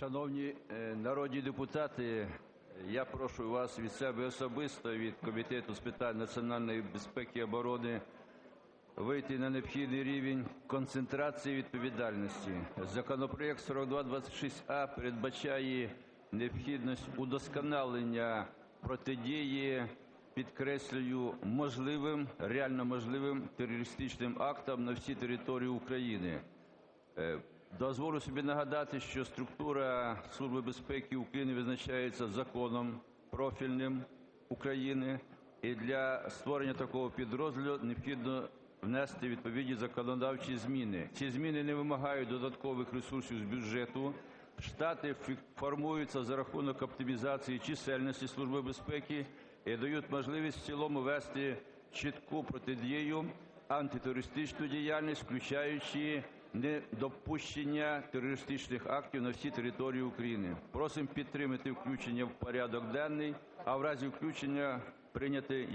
Шановні е, народні депутати, я прошу вас від себе особисто, від Комітету з питань національної безпеки і оборони вийти на необхідний рівень концентрації відповідальності. Законопроект 4226А передбачає необхідність удосконалення протидії, підкреслюю, можливим, реально можливим терористичним актам на всій території України. Дозволю собі нагадати, що структура Служби безпеки України визначається законом профільним України, і для створення такого підрозділу необхідно внести відповідні законодавчі зміни. Ці зміни не вимагають додаткових ресурсів з бюджету. Штати формуються за рахунок оптимізації чисельності Служби безпеки і дають можливість в цілому вести чітку протидію антитерористичну діяльність, включаючи недопущення терористичних актів на всій території України. Просимо підтримати включення в порядок денний, а в разі включення прийняти